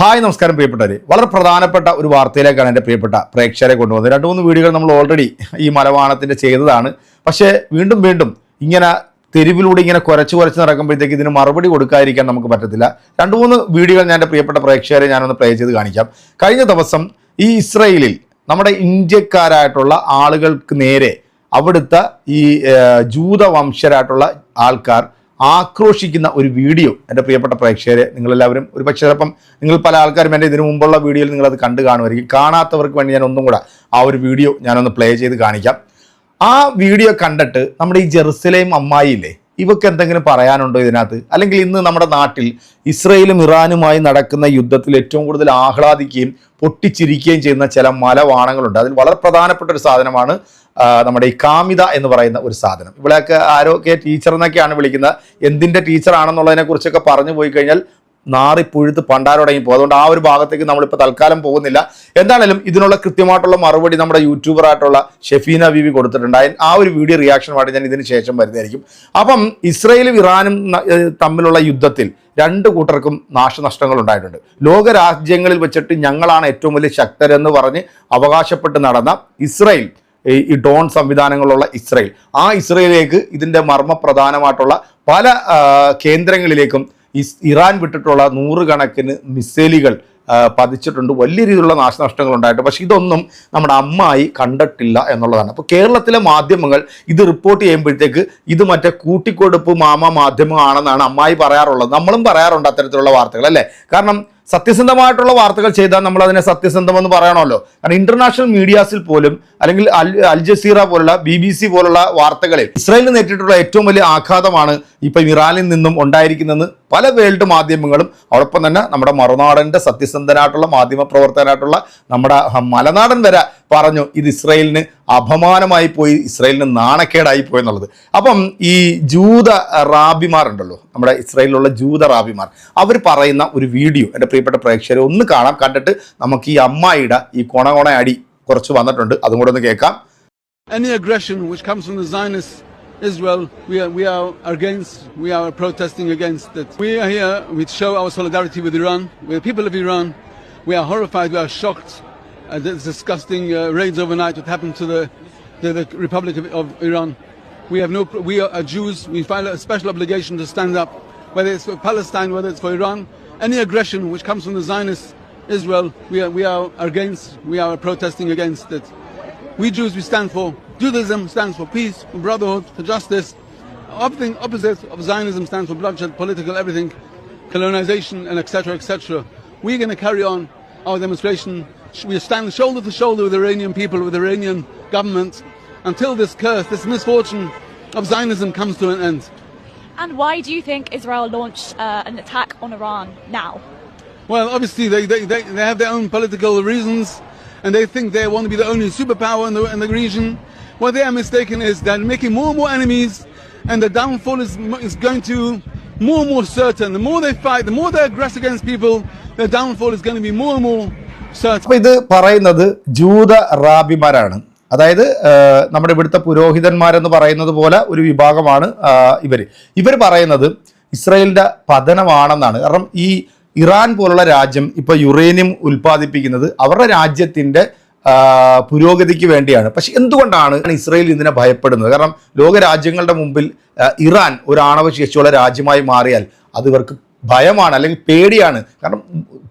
Hi നമസ്കാരം പ്രിയപ്പെട്ടവരെ. വളരെ പ്രധാനപ്പെട്ട ഒരു വാർത്തയിലേക്കാണ് എന്റെ പ്രിയപ്പെട്ട പ്രേക്ഷകരെ കൊണ്ടുവന്നത്. രണ്ട് മൂന്ന് വീഡിയോകൾ നമ്മൾ ഓൾറെഡി ഈ മലവാണത്തിന്റെ ചെയ്തതാണ്. പക്ഷേ വീണ്ടും വീണ്ടും ഇങ്ങനെ തെരുവിലൂടെ ഇങ്ങനെ കുരച്ച് കുരച്ച് നടക്കുമ്പോഴത്തേക്ക് ഇതിന് മറുപടി കൊടുക്കാതിരിക്കാൻ നമുക്ക് പറ്റത്തില്ല. രണ്ട് മൂന്ന് വീഡിയോകൾ ഞാൻ എന്റെ പ്രിയപ്പെട്ട പ്രേക്ഷകരെ ഞാനൊന്ന് പ്ലേ ചെയ്ത് കാണിക്കാം. കഴിഞ്ഞ ദിവസം ഈ ഇസ്രയേലിൽ നമ്മുടെ ഇന്ത്യക്കാരായിട്ടുള്ള ആളുകൾക്ക് നേരെ അവിടുത്തെ ഈ ജൂതവംശരായിട്ടുള്ള ആൾക്കാർ ആക്രോശിക്കുന്ന ഒരു വീഡിയോ എന്റെ പ്രിയപ്പെട്ട പ്രേക്ഷകരെ നിങ്ങളെല്ലാവരും ഒരു പക്ഷേ ചിലപ്പം നിങ്ങൾ പല ആൾക്കാരും എന്റെ ഇതിനു മുമ്പുള്ള വീഡിയോയിൽ നിങ്ങളത് കണ്ടു കാണുമായിരിക്കും. കാണാത്തവർക്ക് വേണ്ടി ഞാൻ ഒന്നും കൂടെ ആ ഒരു വീഡിയോ ഞാനൊന്ന് പ്ലേ ചെയ്ത് കാണിക്കാം. ആ വീഡിയോ കണ്ടിട്ട് നമ്മുടെ ഈ ജെറുസലേം അമ്മായില്ലേ ഇവക്ക് എന്തെങ്കിലും പറയാനുണ്ടോ ഇതിനകത്ത്? അല്ലെങ്കിൽ ഇന്ന് നമ്മുടെ നാട്ടിൽ ഇസ്രയേലും ഇറാനുമായി നടക്കുന്ന യുദ്ധത്തിൽ ഏറ്റവും കൂടുതൽ ആഹ്ലാദിക്കുകയും പൊട്ടിച്ചിരിക്കുകയും ചെയ്യുന്ന ചില മലവാണങ്ങളുണ്ട്. അതിൽ വളരെ പ്രധാനപ്പെട്ട ഒരു സാധനമാണ് നമ്മുടെ ഈ കാമിത എന്ന് പറയുന്ന ഒരു സാധനം. ഇവിടെയൊക്കെ ആരോഗ്യ ടീച്ചർ എന്നൊക്കെയാണ് വിളിക്കുന്നത്. എന്തിന്റെ ടീച്ചറാണെന്നുള്ളതിനെ കുറിച്ചൊക്കെ പറഞ്ഞു പോയി കഴിഞ്ഞാൽ നാറി പുഴുത്ത് പണ്ടാരോടങ്ങി പോകും. അതുകൊണ്ട് ആ ഒരു ഭാഗത്തേക്ക് നമ്മളിപ്പോൾ തൽക്കാലം പോകുന്നില്ല. എന്താണേലും ഇതിനുള്ള കൃത്യമായിട്ടുള്ള മറുപടി നമ്മുടെ യൂട്യൂബറായിട്ടുള്ള ഷെഫീന ബീവി കൊടുത്തിട്ടുണ്ട്. ആ ഒരു വീഡിയോ റിയാക്ഷനുമായിട്ട് ഞാൻ ഇതിന് ശേഷം വരുന്നതായിരിക്കും. അപ്പം ഇസ്രയേലും ഇറാനും തമ്മിലുള്ള യുദ്ധത്തിൽ രണ്ട് കൂട്ടർക്കും നാശനഷ്ടങ്ങൾ ഉണ്ടായിട്ടുണ്ട് ലോകരാജ്യങ്ങളിൽ വെച്ചിട്ട് ഞങ്ങളാണ് ഏറ്റവും വലിയ ശക്തരെന്ന് പറഞ്ഞ് അവകാശപ്പെട്ട് നടന്ന ഇസ്രയേൽ ഈ ഡോൺ സംവിധാനങ്ങളുള്ള ഇസ്രയേൽ. ആ ഇസ്രയേലിലേക്ക് ഇതിന്റെ മർമ്മപ്രധാനമായിട്ടുള്ള പല കേന്ദ്രങ്ങളിലേക്കും ഇറാൻ വിട്ടിട്ടുള്ള നൂറുകണക്കിന് മിസൈലുകൾ പതിച്ചിട്ടുണ്ട്. വലിയ രീതിയിലുള്ള നാശനഷ്ടങ്ങൾ ഉണ്ടായിട്ട് പക്ഷേ ഇതൊന്നും നമ്മുടെ അമ്മായി കണ്ടിട്ടില്ല എന്നുള്ളതാണ്. അപ്പോൾ കേരളത്തിലെ മാധ്യമങ്ങൾ ഇത് റിപ്പോർട്ട് ചെയ്യുമ്പോഴത്തേക്ക് ഇത് മറ്റേ കൂട്ടിക്കൊടുപ്പ് മാമ മാധ്യമമാണെന്നാണ് അമ്മായി പറയാറുള്ളത്. നമ്മളും പറയാറുണ്ട് അത്തരത്തിലുള്ള വാർത്തകൾ അല്ലേ? കാരണം സത്യസന്ധമായിട്ടുള്ള വാർത്തകൾ ചെയ്താൽ നമ്മൾ അതിനെ സത്യസന്ധമെന്ന് പറയണമല്ലോ. കാരണം ഇന്റർനാഷണൽ മീഡിയാസിൽ പോലും അല്ലെങ്കിൽ അൽ ജസീറ പോലുള്ള ബി ബി സി പോലുള്ള വാർത്തകളിൽ ഇസ്രായേലിന് നേരിട്ടുള്ള ഏറ്റവും വലിയ ആഘാതമാണ് ഇപ്പം ഇറാനിൽ നിന്നും ഉണ്ടായിരിക്കുന്നതെന്ന് പല വേൾഡ് മാധ്യമങ്ങളും അതോടൊപ്പം തന്നെ നമ്മുടെ മറുനാടന്റെ സത്യസന്ധനായിട്ടുള്ള മാധ്യമ പ്രവർത്തകനായിട്ടുള്ള നമ്മുടെ മലനാടൻ വരെ പറഞ്ഞു ഇത് ഇസ്രയേലിന് അപമാനമായി പോയി ഇസ്രയേലിന് നാണക്കേടായി പോയി എന്നുള്ളത് അപ്പം ഈ ജൂത റാബിമാരുണ്ടല്ലോ നമ്മുടെ ഇസ്രയേലിലുള്ള ജൂത റാബിമാർ അവർ പറയുന്ന ഒരു വീഡിയോ എന്റെ പ്രിയപ്പെട്ട പ്രേക്ഷകരെ ഒന്ന് കാണാം കണ്ടിട്ട് നമുക്ക് ഈ അമ്മായിയുടെ ഈ കൊണ കൊണ അടി കുറച്ച് വന്നിട്ടുണ്ട് അതും കൂടെ ഒന്ന് കേൾക്കാം Any aggression which comes from the Zionist Israel, we are, we are against, we are protesting against it. We are here, we show our solidarity with Iran, with the people of Iran. We are horrified, we are shocked this disgusting uh, raids overnight that happened to the, the Republic of, of Iran. We have no, we are uh, Jews, we feel a special obligation to stand up, whether it's for Palestine, whether it's for Iran. Any aggression which comes from the Zionist Israel, we are, we are against, we are protesting against it. We Jews, we stand for Judaism stands for peace, for brotherhood, for justice. Everything opposite of Zionism stands for bloodshed, political, everything, colonization, and etc. etc. We're going to carry on our demonstration. We stand shoulder to shoulder with the Iranian people, with the Iranian government, until this curse, this misfortune of Zionism comes to an end. And why do you think Israel launched uh, an attack on Iran now? Well, obviously they, they, they, they have their own political reasons, and they think they want to be the only superpower in the, in the region. What they are mistaken is they're making more and more enemies, and the downfall is, is going to more and more certain. The more they fight, the more they aggress against people, their downfall is going to be more and more. അപ്പൊ ഇത് പറയുന്നത് ജൂത റാബിമാരാണ്. അതായത് നമ്മുടെ ഇവിടുത്തെ പുരോഹിതന്മാരെന്ന് പറയുന്നത് പോലെ ഒരു വിഭാഗമാണ് ഇവർ ഇവർ പറയുന്നത് ഇസ്രയേലിന്റെ പതനമാണെന്നാണ്. കാരണം ഈ ഇറാൻ പോലുള്ള രാജ്യം ഇപ്പോൾ യുറേനിയം ഉൽപ്പാദിപ്പിക്കുന്നത് അവരുടെ രാജ്യത്തിന്റെ ആ, പുരോഗതിക്ക് വേണ്ടിയാണ്. പക്ഷെ എന്തുകൊണ്ടാണ് ഇസ്രയേൽ ഇതിനെ ഭയപ്പെടുന്നത്? കാരണം ലോകരാജ്യങ്ങളുടെ മുമ്പിൽ ഇറാൻ ഒരു ആണവ ശേഷിയുള്ള രാജ്യമായി മാറിയാൽ അത് ഇവർക്ക് ഭയമാണ് അല്ലെങ്കിൽ പേടിയാണ്. കാരണം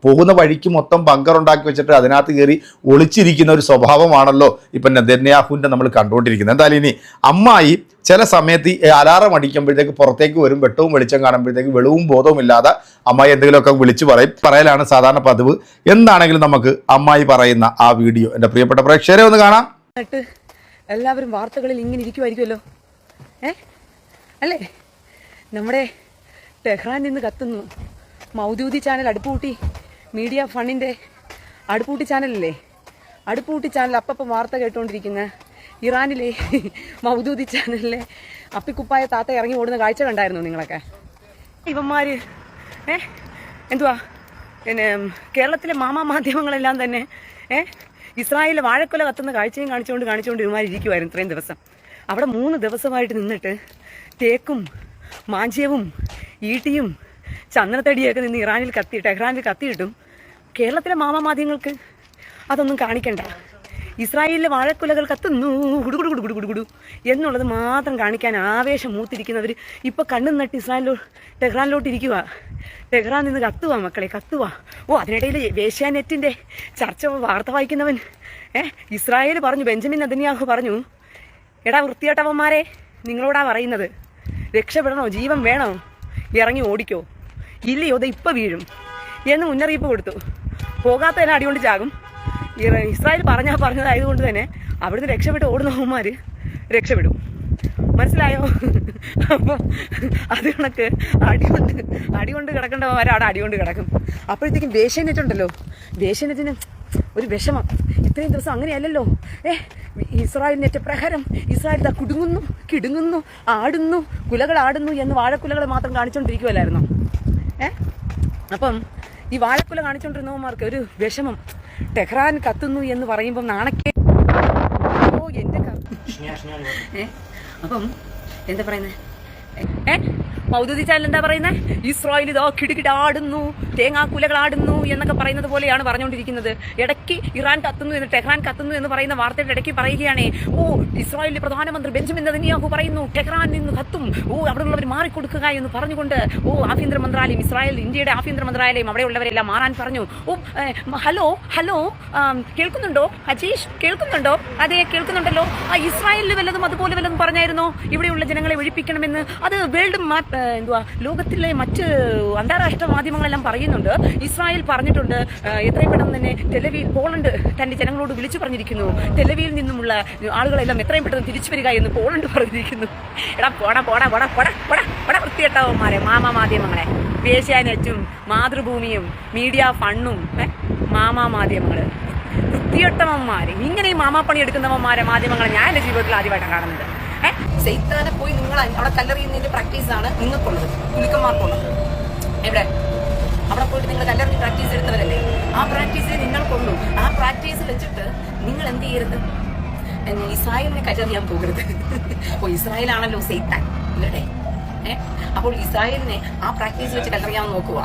പോകുന്ന വഴിക്ക് മൊത്തം ബങ്കർ ഉണ്ടാക്കി വെച്ചിട്ട് അതിനകത്ത് കയറി ഒളിച്ചിരിക്കുന്ന ഒരു സ്വഭാവമാണല്ലോ ഇപ്പം നെതന്യാഹുവിന്റെ നമ്മൾ കണ്ടുകൊണ്ടിരിക്കുന്നത്. എന്തായാലും ഇനി അമ്മായി ചില സമയത്ത് ഈ അലാറം അടിക്കുമ്പോഴത്തേക്ക് പുറത്തേക്ക് വരും വെട്ടവും വെളിച്ചം കാണുമ്പോഴത്തേക്ക് വെളിവും ബോധവും ഇല്ലാതെ അമ്മായി എന്തെങ്കിലുമൊക്കെ വിളിച്ച് പറയും. പറയലാണ് സാധാരണ പതിവ്. എന്താണെങ്കിലും നമുക്ക് അമ്മായി പറയുന്ന ആ വീഡിയോ എന്റെ പ്രിയപ്പെട്ട പ്രേക്ഷകരെ ഒന്ന് കാണാം. എല്ലാവരും വാർത്തകളിൽ ഇങ്ങനെ ഇരിക്കുമായിരിക്കുമല്ലോ ഏ? അല്ലേ? നമ്മുടെ ടെഹ്റാൻ നിന്ന് കത്തുന്നു. മൗദൂദി ചാനൽ അടുപ്പൂട്ടി മീഡിയ ഫണ്ടിന്റെ അടുപ്പൂട്ടി ചാനലല്ലേ? അടുപ്പൂട്ടി ചാനൽ അപ്പം വാർത്ത കേട്ടുകൊണ്ടിരിക്കുന്ന ഇറാനിലെ മൗദൂദി ചാനലിലെ അപ്പിക്കുപ്പായ താത്ത ഇറങ്ങി ഓടുന്ന കാഴ്ച കണ്ടായിരുന്നു നിങ്ങളൊക്കെ. ഇവന്മാർ ഏ? എന്തുവാ? പിന്നെ കേരളത്തിലെ മാമാ മാധ്യമങ്ങളെല്ലാം തന്നെ ഏ? ഇസ്രായേലിലെ വാഴക്കൊല കത്തുന്ന കാഴ്ചയും കാണിച്ചുകൊണ്ട് കാണിച്ചുകൊണ്ട് ഇവന്മാർ ഇരിക്കുമായിരുന്നു ഇത്രയും ദിവസം. അവിടെ മൂന്ന് ദിവസമായിട്ട് നിന്നിട്ട് തേക്കും മാഞ്ചിയവും ഈട്ടിയും ചന്ദനത്തടിയൊക്കെ നിന്ന് ഇറാനിൽ കത്തി ടെഹ്റാനിൽ കത്തിയിട്ടും കേരളത്തിലെ മാമാമാധ്യമങ്ങൾക്ക് അതൊന്നും കാണിക്കണ്ട. ഇസ്രായേലിലെ വാഴക്കുലകൾ കത്തുന്നു. കുടുകുടു കുടുകുടു കുടുകുടു എന്നുള്ളത് മാത്രം കാണിക്കാൻ ആവേശം മൂത്തിരിക്കുന്നവർ ഇപ്പോൾ കണ്ണും നട്ട് ഇസ്രായേലിലോ ടെഹ്റാനിലോട്ട് ഇരിക്കുക ടെഹ്റാൻ നിന്ന് കത്തുക മക്കളെ കത്തുക ഓ അതിനിടയിൽ വേശ്യാനെറ്റിന്റെ ചർച്ച വാർത്ത വായിക്കുന്നവൻ ഏ ഇസ്രായേൽ പറഞ്ഞു ബെഞ്ചമിൻ നദന്യാഹു പറഞ്ഞു എടാ വൃത്തിയേട്ടവന്മാരെ നിങ്ങളോടാ പറയുന്നത്? രക്ഷപ്പെടണോ? ജീവൻ വേണോ? ഇറങ്ങി ഓടിക്കോ. ഇല്ലയോ ഇത് ഇപ്പം വീഴും. എന്ന് മുന്നറിയിപ്പ് കൊടുത്തു. പോകാത്തതിനെ അടികൊണ്ട് ചാകും. ഇസ്രായേൽ പറഞ്ഞാൽ പറഞ്ഞതായതുകൊണ്ട് തന്നെ അവിടുന്ന് രക്ഷപ്പെട്ട് ഓടുന്നവന്മാർ രക്ഷപ്പെടും. മനസ്സിലായോ? അപ്പോൾ അത് കണക്ക് അടികൊണ്ട് അടികൊണ്ട് കിടക്കേണ്ടവന്മാർ അടികൊണ്ട് കിടക്കും. അപ്പോഴത്തേക്കും ദേശീയ നെറ്റുണ്ടല്ലോ ദേശീയ വേഷ്യനെറ്റിന് ഒരു വിഷമം. ഇത്രയും ദിവസം അങ്ങനെയല്ലല്ലോ. ഏ ഇസ്രായേലിനേറ്റ പ്രഹരം. ഇസ്രായേൽ ദാ കുടുങ്ങുന്നു കിടുങ്ങുന്നു ആടുന്നു കുലകൾ ആടുന്നു എന്ന് വാഴക്കുലകൾ മാത്രം കാണിച്ചുകൊണ്ടിരിക്കുമല്ലായിരുന്നു ഏ അപ്പം ഈ വാഴക്കുല കാണിച്ചുകൊണ്ടിരുന്നവന്മാർക്ക് ഒരു വിഷമം. ടെഹ്റാൻ കത്തുന്നു എന്ന് പറയുമ്പം നാണക്കേ ഓ എന്റെ ക- ഏ അപ്പം എന്താ പറയുന്നത് ഏ മൗദൂദി ചാനൽ എന്താ പറയുന്നത് ഇസ്രായേൽ ഇതോ കിടുകിടാടുന്നു തേങ്ങാക്കുലകൾ ആടുന്നു എന്നൊക്കെ പറയുന്നത് പോലെയാണ് പറഞ്ഞുകൊണ്ടിരിക്കുന്നത്. ഇടയ്ക്ക് ഇറാൻ കത്തുന്നു എന്ന് ടെഹ്റാൻ കത്തുന്നു എന്ന് പറയുന്ന വാർത്തയുടെ ഇടയ്ക്ക് പറയുകയാണ് ഓ ഇസ്രായേലിലെ പ്രധാനമന്ത്രി ബെഞ്ചമിൻ നെതന്യാഹു പറയുന്നു ടെഹ്റാൻ നിന്ന് കത്തും. ഓ അവിടെ ഉള്ളവർ മാറിക്കൊടുക്കുക എന്ന് പറഞ്ഞുകൊണ്ട് ഓ ആഭ്യന്തര മന്ത്രാലയം ഇസ്രായേൽ ഇന്ത്യയുടെ ആഭ്യന്തര മന്ത്രാലയം അവിടെയുള്ളവരെല്ലാം മാറാൻ പറഞ്ഞു. ഓ ഹലോ ഹലോ കേൾക്കുന്നുണ്ടോ? അജീഷ് കേൾക്കുന്നുണ്ടോ? അതെ കേൾക്കുന്നുണ്ടല്ലോ. ആ ഇസ്രായേലിൽ വല്ലതും അതുപോലെ വല്ലതും പറഞ്ഞായിരുന്നോ? ഇവിടെയുള്ള ജനങ്ങളെ ഒഴിപ്പിക്കണമെന്ന്. അത് വേൾഡ് മാപ്പ് എന്തുവാ ലോകത്തിലെ മറ്റ് അന്താരാഷ്ട്ര മാധ്യമങ്ങളെല്ലാം പറയുന്നുണ്ട്. ഇസ്രായേൽ പറഞ്ഞിട്ടുണ്ട് എത്രയും പെട്ടെന്ന് തന്നെ ടെലവിയിൽ പോളണ്ട് തന്റെ ജനങ്ങളോട് വിളിച്ചു പറഞ്ഞിരിക്കുന്നു. ടെലവിയിൽ നിന്നുമുള്ള ആളുകളെല്ലാം എത്രയും പെട്ടെന്ന് തിരിച്ചു വരിക എന്ന് പോളണ്ട് പറഞ്ഞിരിക്കുന്നു. എടാ പോടാ പോടാ പോടാ പോടാ പോടാ പോടാ വൃത്തികെട്ടവന്മാരെ മാമ മാധ്യമങ്ങളെ. വേശ്യാനെറ്റും മാതൃഭൂമിയും മീഡിയ ഫണ്ണും മാമ മാധ്യമങ്ങൾ. വൃത്തികെട്ടവന്മാര്. ഇങ്ങനെ ഈ മാമാപ്പണി എടുക്കുന്നവന്മാരെ മാധ്യമങ്ങളെ ഞാൻ എന്റെ ജീവിതത്തിൽ ആദ്യമായിട്ടാണ് കാണുന്നത്. ഏഹ് പോയി നിങ്ങൾ അവിടെ കല്ലെറിയുന്നതിന്റെ പ്രാക്ടീസാണ് നിങ്ങൾക്കുള്ളത് കുലുക്കന്മാർക്കുള്ളത് എവിടെ? അവിടെ പോയിട്ട് നിങ്ങൾ കല്ലെറിഞ്ഞ് പ്രാക്ടീസ് എടുത്തവരല്ലേ? ആ പ്രാക്ടീസ് നിങ്ങൾക്കുള്ളൂ ആ പ്രാക്ടീസ് വെച്ചിട്ട് നിങ്ങൾ എന്ത് ചെയ്യരുത്? ഇസ്രായേലിനെ കല്ലെറിയാൻ പോകരുത്. ഓ ഇസ്രായേലാണല്ലോ സേത്താൻ. ഇവരുടെ ഏ? അപ്പോൾ ഇസ്രായേലിനെ ആ പ്രാക്ടീസ് വെച്ച് കല്ലെറിയാൻ നോക്കുക.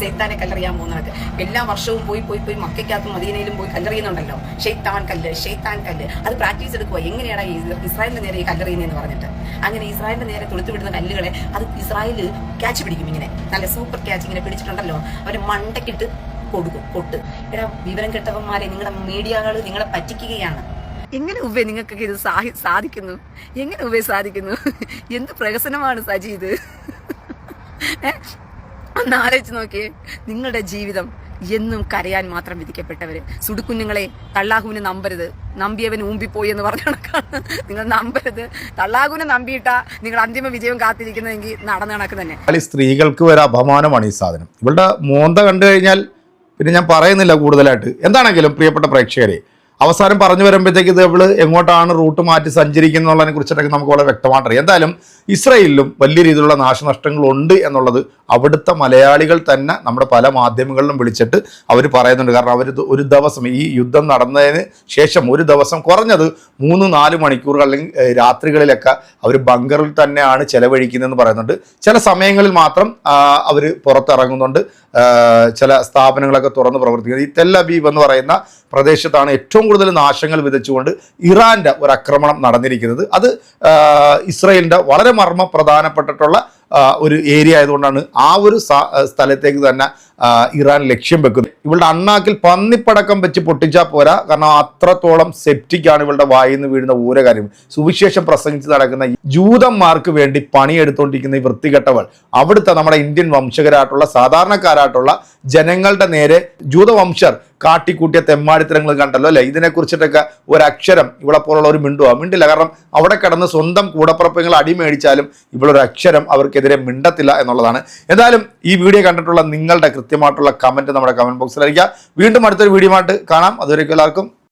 സെയ്ത്താനെ കല്ലെറിയാൻ പോകുന്നവർക്ക് എല്ലാ വർഷവും പോയി പോയി പോയി മക്കയ്ക്കകത്തും മദീനയിലും പോയി കല്ലെറിയുന്നുണ്ടല്ലോ. ഷെയ്ത്താൻ കല്ല് ഷെയ്ത്താൻ കല്ല്. അത് പ്രാക്ടീസ് എടുക്കുക. എങ്ങനെയാണ് ഇസ്രായേലിന്റെ നേരെ ഈ കല്ലെറിയുന്നതെന്ന് പറഞ്ഞിട്ട്. അങ്ങനെ ഇസ്രായേലിന്റെ നേരെ തൊടുത്തു വിടുന്ന കല്ലുകളെ അത് ഇസ്രായേൽ ക്യാച്ച് പിടിക്കും ഇങ്ങനെ. നല്ല സൂപ്പർ ക്യാച്ച് ഇങ്ങനെ പിടിച്ചിട്ടുണ്ടല്ലോ. അവർ മണ്ടക്കിട്ട് കൊടുക്കും കൊട്ട് എടാ വിവരം കെട്ടവന്മാരെ നിങ്ങളുടെ മീഡിയകൾ നിങ്ങളെ പറ്റിക്കുകയാണ്. എങ്ങനെ ഉവ്വേ നിങ്ങൾക്കൊക്കെ ഇത് സാഹി സാധിക്കുന്നു? എങ്ങനെ ഉവ്വേ സാധിക്കുന്നു? എന്ത് പ്രഹസനമാണ് സജി ഇത്? ഒന്ന് ആലോചിച്ച് നോക്കിയേ. നിങ്ങളുടെ ജീവിതം എന്നും കരയാൻ മാത്രം വിധിക്കപ്പെട്ടവര്. സുടുക്കുഞ്ഞുങ്ങളെ തള്ളാഹുവിനെ നമ്പരുത്. നമ്പിയവൻ ഊമ്പിപ്പോയി എന്ന് പറഞ്ഞ കണക്കാണ്. നിങ്ങൾ നമ്പരുത്. തള്ളാഹുവിനെ നമ്പിയിട്ടാ നിങ്ങൾ അന്തിമ വിജയം കാത്തിരിക്കുന്നതെങ്കിൽ നടന്ന കണക്ക് തന്നെ. സ്ത്രീകൾക്ക് ഒരു അപമാനമാണ് ഈ സാധനം. ഇവളുടെ മോന്ത കണ്ടു കഴിഞ്ഞാൽ പിന്നെ ഞാൻ പറയുന്നില്ല കൂടുതലായിട്ട്. എന്താണെങ്കിലും പ്രിയപ്പെട്ട പ്രേക്ഷകരെ അവസാനം പറഞ്ഞു വരുമ്പോഴത്തേക്ക് ഇത് ഇവൾ എങ്ങോട്ടാണ് റൂട്ട് മാറ്റി സഞ്ചരിക്കുന്നതിനെ കുറിച്ചിട്ടൊക്കെ നമുക്ക് വളരെ വ്യക്തമായിട്ട് അറിയാം എന്തായാലും ഇസ്രയേലിലും വലിയ രീതിയിലുള്ള നാശനഷ്ടങ്ങളുണ്ട് എന്നുള്ളത് അവിടുത്തെ മലയാളികൾ തന്നെ നമ്മുടെ പല മാധ്യമങ്ങളിലും വിളിച്ചിട്ട് അവർ പറയുന്നുണ്ട്. കാരണം അവർ ഒരു ദിവസം ഈ യുദ്ധം നടന്നതിന് ശേഷം ഒരു ദിവസം കുറഞ്ഞത് മൂന്ന് നാല് മണിക്കൂറുകൾ അല്ലെങ്കിൽ രാത്രികളിലൊക്കെ അവർ ബങ്കറിൽ തന്നെയാണ് ചെലവഴിക്കുന്നതെന്ന് പറയുന്നുണ്ട്. ചില സമയങ്ങളിൽ മാത്രം അവർ പുറത്തിറങ്ങുന്നുണ്ട്. ചില സ്ഥാപനങ്ങളൊക്കെ തുറന്ന് പ്രവർത്തിക്കുന്നത് ഈ തെല്ലബീബ് എന്ന് പറയുന്ന പ്രദേശത്താണ് ഏറ്റവും കൂടുതൽ നാശങ്ങൾ വിതച്ചുകൊണ്ട് ഇറാന്റെ ഒരു ആക്രമണം നടന്നിരിക്കുന്നത്. അത് ഇസ്രയേലിന്റെ വളരെ മർമ്മ പ്രധാനപ്പെട്ടിട്ടുള്ള ഒരു ഏരിയ ആയതുകൊണ്ടാണ് ആ ഒരു സ്ഥലത്തേക്ക് തന്നെ ഇറാൻ ലക്ഷ്യം വെക്കുന്നത്. ഇവളുടെ അണ്ണാക്കിൽ പന്നിപ്പടക്കം വെച്ച് പൊട്ടിച്ചാൽ പോരാ. കാരണം അത്രത്തോളം സെപ്റ്റിക്കാണ് ഇവളുടെ വായിന്ന് വീഴുന്ന ഓരോ കാര്യം സുവിശേഷം പ്രസംഗിച്ച് നടക്കുന്ന ജൂതന്മാർക്ക് വേണ്ടി പണിയെടുത്തുകൊണ്ടിരിക്കുന്ന ഈ വൃത്തികെട്ടവൾ അവിടുത്തെ നമ്മുടെ ഇന്ത്യൻ വംശകരായിട്ടുള്ള സാധാരണക്കാരായിട്ടുള്ള ജനങ്ങളുടെ നേരെ ജൂതവംശർ കാട്ടിക്കൂട്ടിയ തെമ്മാടിത്തരങ്ങൾ കണ്ടല്ലോ അല്ലേ? ഇതിനെ കുറിച്ചിട്ടൊക്കെ ഒരക്ഷരം ഇവിടെ പോലുള്ള ഒരു മിണ്ടുവോ? മിണ്ടില്ല. കാരണം അവിടെ കിടന്ന് സ്വന്തം കൂടപ്പുറപ്പങ്ങൾ അടിമേടിച്ചാലും ഇവിടെ ഒരു അക്ഷരം അവർക്കെതിരെ മിണ്ടത്തില്ല എന്നുള്ളതാണ്. എന്തായാലും ഈ വീഡിയോ കണ്ടിട്ടുള്ള നിങ്ങളുടെ കൃത്യമായിട്ടുള്ള കമന്റ് നമ്മുടെ കമന്റ് ബോക്സിൽ അറിയിക്കുക. വീണ്ടും അടുത്തൊരു വീഡിയോ ആയിട്ട് കാണാം. അതുവരേക്കും എല്ലാവർക്കും